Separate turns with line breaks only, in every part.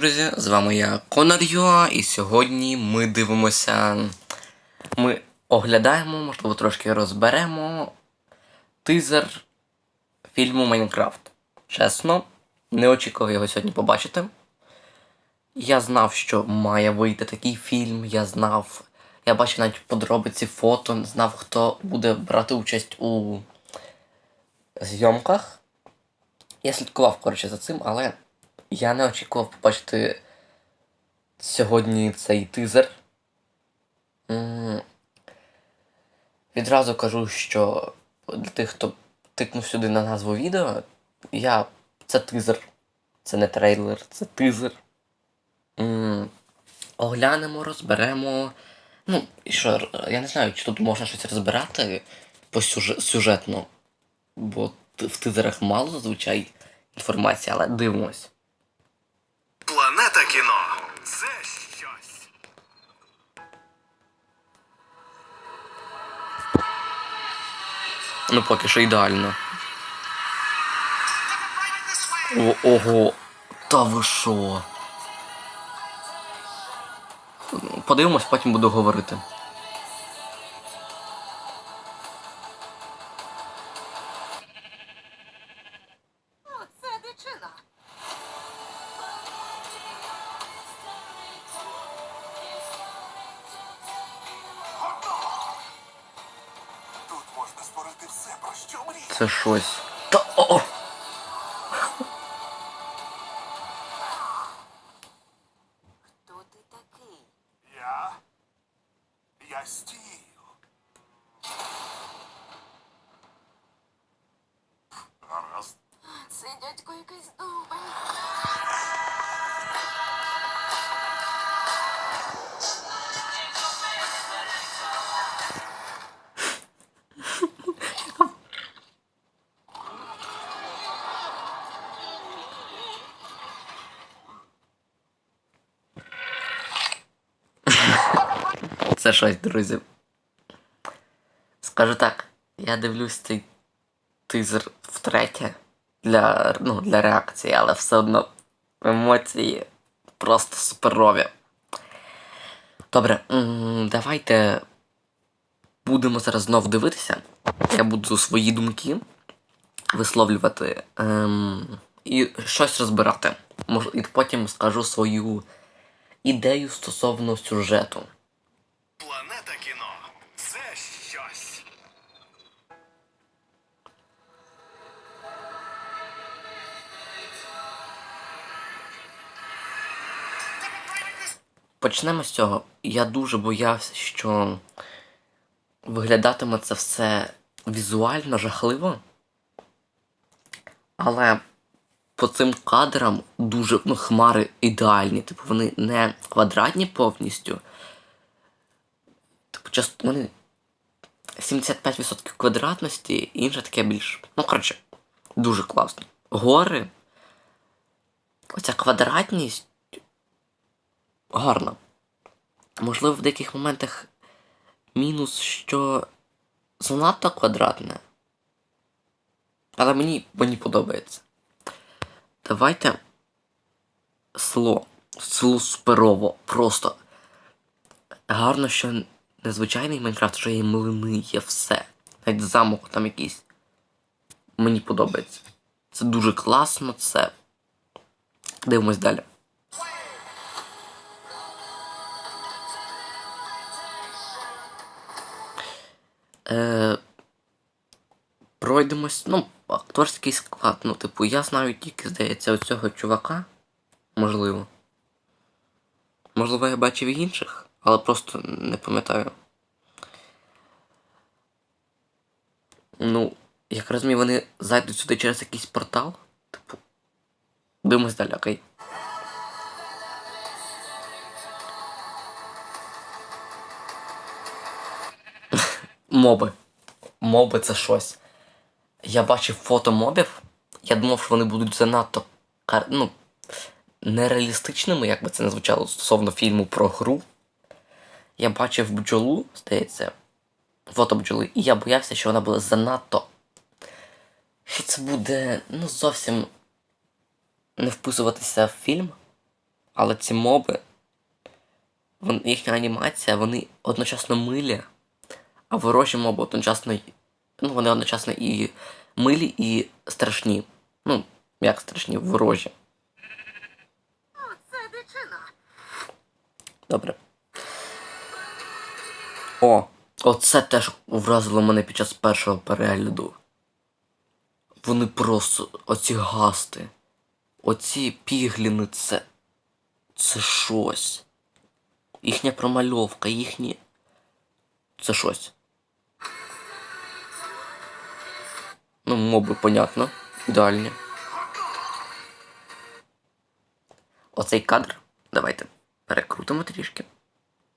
друзі! З вами я Конор Юа, і сьогодні ми дивимося. Ми оглядаємо, можливо, трошки розберемо тизер фільму Майнкрафт. Чесно, не очікував його сьогодні побачити. Я знав, що має вийти такий фільм, я знав. Я бачив навіть подробиці фото, знав, хто буде брати участь у зйомках. Я слідкував, коротше, за цим, але я не очікував побачити сьогодні цей тизер. Відразу кажу, що для тих, хто тикнув сюди на назву відео, я. Це тизер. Це не трейлер, це тизер. Оглянемо, розберемо. Ну, і що, я не знаю, чи тут можна щось розбирати по сюжет, сюжетно, бо в тизерах мало зазвичай інформації, але дивимось. Ну, поки що ідеально. О, ого. Та ви що? Подивимось, потім буду говорити. Це щось. Та о!
Хто ти такий?
Я. Я стію. Гаразд.
Це дядько якийсь довбань.
Це щось, друзі. Скажу так, я дивлюсь цей тизер втретє для, ну, для реакції, але все одно емоції просто суперові. Добре, давайте будемо зараз знов дивитися. Я буду свої думки висловлювати ем, і щось розбирати. Мож, і потім скажу свою ідею стосовно сюжету.
Планета кіно це щось.
Почнемо з цього. Я дуже боявся, що виглядатиме це все візуально жахливо. Але по цим кадрам дуже ну, хмари ідеальні. Типу, вони не квадратні повністю. Вони 75% квадратності, інше таке більш. Ну, коротше, дуже класно. Гори. Оця квадратність гарна. Можливо, в деяких моментах мінус, що занадто квадратне. Але мені, мені подобається. Давайте село. Село суперово. Просто гарно, що незвичайний Майнкрафт, що є млини, є все. Навіть замок там якийсь. Мені подобається. Це дуже класно, це. Дивимось далі. Е, пройдемось. Ну, акторський склад. Ну, типу, я знаю тільки, здається, оцього чувака. Можливо. Можливо, я бачив інших, але просто не пам'ятаю. Ну, як розумію, вони зайдуть сюди через якийсь портал. Типу. Дивимось далі, окей. Моби. Моби це щось. Я бачив фото мобів. Я думав, що вони будуть занадто ну, нереалістичними, як би це не звучало стосовно фільму про гру. Я бачив бджолу, здається, фото бджоли, і я боявся, що вона була занадто. Що це буде ну, зовсім не вписуватися в фільм. Але ці моби, вон, їхня анімація, вони одночасно милі, а ворожі моби одночасно. Ну, вони одночасно і милі, і страшні. Ну, як страшні, ворожі. Добре. О, оце теж вразило мене під час першого перегляду. Вони просто оці гасти. Оці пігліни це. Це щось. Їхня промальовка, їхні. Це щось. Ну, моби, понятно. Ідеальні. Оцей кадр. Давайте перекрутимо трішки.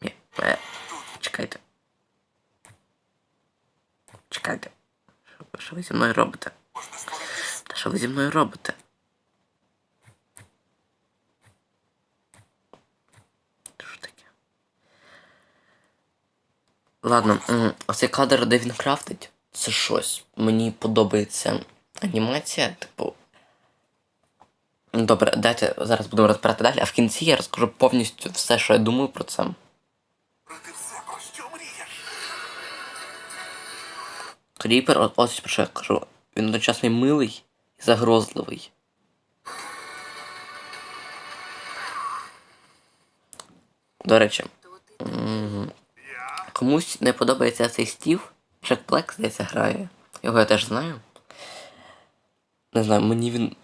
Ні, е, чекайте. Чекайте. Що, ви- зі мною робите? Та що ви зі мною робите? Що таке? Ладно, оцей кадр, де він крафтить, це щось. Мені подобається анімація, типу. Добре, дайте зараз будемо розбирати далі, а в кінці я розкажу повністю все, що я думаю про це. Кріпер, ось про що я кажу. Він одночасно милий і загрозливий. До речі, комусь не подобається цей стів. Джек Блек, здається, грає. Його я теж знаю. Не знаю, мені він.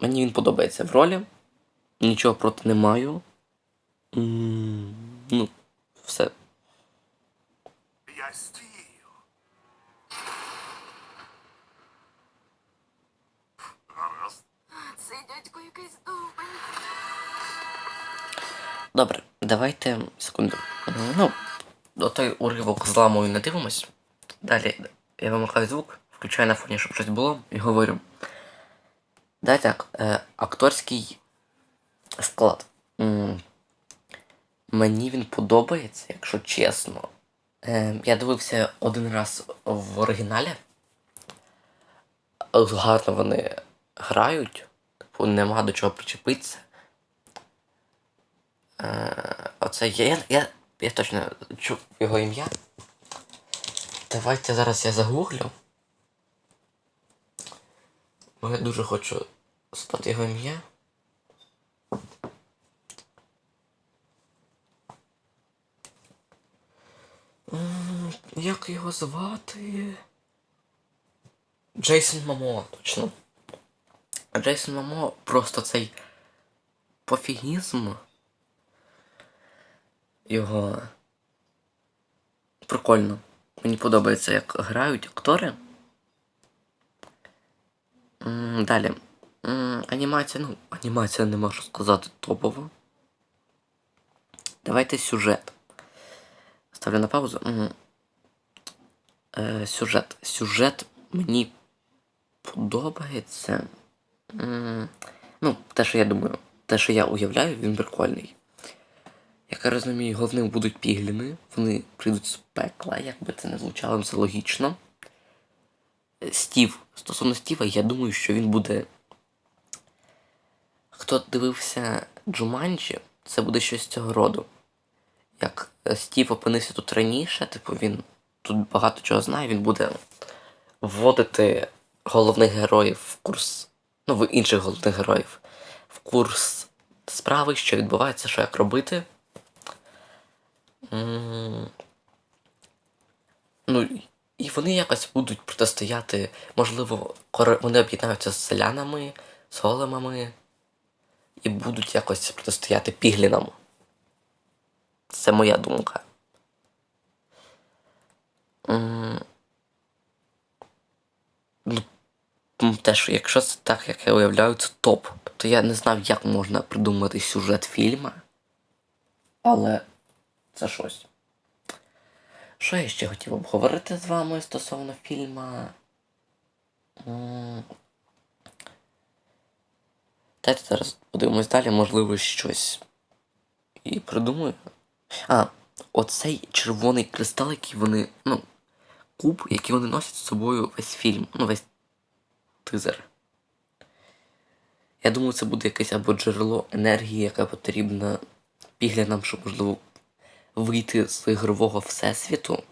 Мені він подобається в ролі. Нічого проти не маю. Ну,
стію. Гаразд.
цей дядько якийсь довбень.
Добре, давайте секунду. Ну, до той уривок з ламою не дивимось. Далі я вимикаю звук, включаю на фоні, щоб щось було, і говорю. Далі так, е, акторський склад. М, Мені він подобається, якщо чесно. Е, я дивився один раз в оригіналі. Гарно вони грають, типу, нема до чого причепитися. Е, Оце є. Я, я, я точно чув його ім'я. Давайте зараз я загуглю. Бо я дуже хочу спати його ім'я. М, Як його звати? Джейсон Мамо, точно. Джейсон Мамо просто цей пофігізм його прикольно. Мені подобається, як грають актори. Далі. Анімація, ну, анімація не можу сказати топова. Давайте сюжет. Ставлю на паузу. Е, сюжет. Сюжет мені подобається. М, Ну, те, що я думаю, те, що я уявляю, він прикольний. Як я розумію, головним будуть пігліни. Вони прийдуть з пекла, як би це не звучало, це логічно. Е, Стів. Стосовно Стіва, я думаю, що він буде. Хто дивився Джуманджі, це буде щось цього роду. Як е, Стів опинився тут раніше, типу він тут багато чого знає, він буде вводити головних героїв в курс. Ну, в інших головних героїв в курс справи, що відбувається, що як робити. Ну, і вони якось будуть протистояти, можливо, вони об'єднаються з селянами, з големами і будуть якось протистояти піглінам. Це моя думка. М, Ну, те, що якщо це так, як я уявляю, це топ. Тобто я не знав, як можна придумати сюжет фільму. Але це щось. Що я ще хотів обговорити з вами стосовно фільму? Дайте зараз подивимось далі, можливо, щось і придумаю. А, оцей червоний кристал, який вони. Ну, куб, який вони носять з собою весь фільм, ну весь тизер. Я думаю, це буде якесь або джерело енергії, яка потрібна піглянам, щоб можливо вийти з ігрового всесвіту.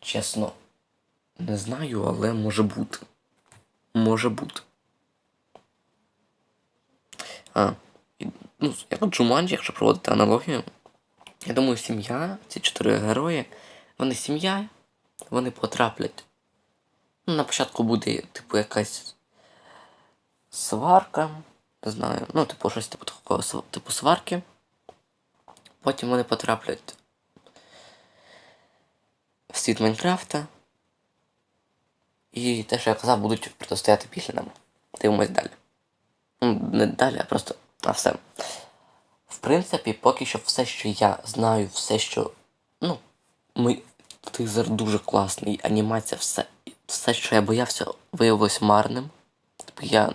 Чесно, не знаю, але може бути. Може бути. А, ну, як Джуманджі, якщо проводити аналогію, я думаю, сім'я, ці чотири герої, вони сім'я, вони потраплять. Ну, на початку буде, типу, якась сварка, не знаю, ну, типу, щось типу такого типу сварки. Потім вони потраплять в світ Майнкрафта. І те, що я казав, будуть протистояти післянам. Дивимось далі. Ну, не далі, а просто. А все. В принципі, поки що все, що я знаю, все, що. Ну, ми. Тизер дуже класний, анімація, все. Все, що я боявся, виявилось марним. Типу я.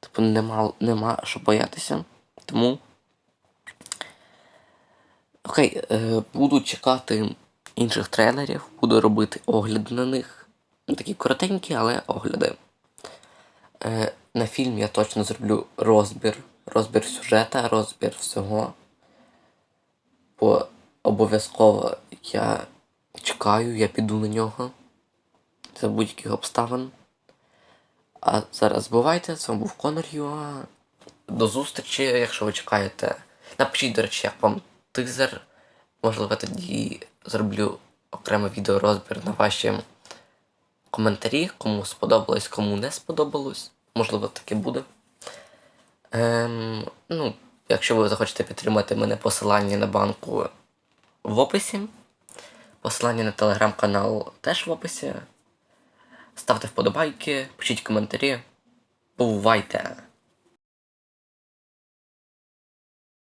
Типу, нема, нема що боятися. Тому. Окей, е, буду чекати інших трейлерів, буду робити огляди на них. Ну, Такі коротенькі, але огляди. Е, на фільм я точно зроблю розбір. Розбір сюжета, розбір всього. Бо обов'язково я чекаю, я піду на нього. За будь-яких обставин. А зараз бувайте, з вами був Конор Юа. До зустрічі, якщо ви чекаєте. Напишіть, до речі, як вам тизер. Можливо, тоді зроблю окреме відео розбір на ваші коментарі, кому сподобалось, кому не сподобалось. Можливо, таке буде. Ем, ну, якщо ви захочете підтримати мене посилання на банку в описі. Посилання на телеграм-канал теж в описі. Ставте вподобайки, пишіть коментарі. Бувайте!